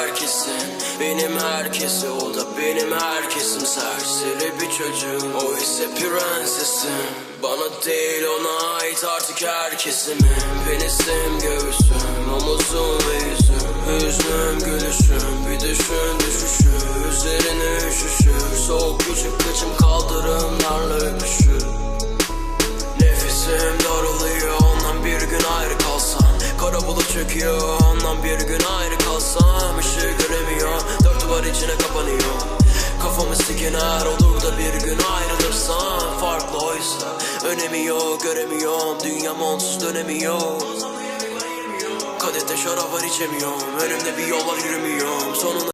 herkesin Benim herkesi o da benim herkesim. Serseri bir çocuğum o ise prensesim. Bana değil ona ait artık herkesimin Penisim göğsüm omuzum ve yüzüm. Hüznüm gülüşüm bir düşün düşüşü Üzerine üşüşür soğuk küçük kıçım Kara bulut çöküyor. Ondan bir gün ayrı kalsam Işığı göremiyor. Dört duvar içine kapanıyor. Kafamı sikiner olur da bir gün ayrılırsam Farklı oysa. Önemi yok göremiyorum. Dünyam onsuz dönemiyor Kadehte şarap var içemiyorum. Önümde bir yol var yürümüyorum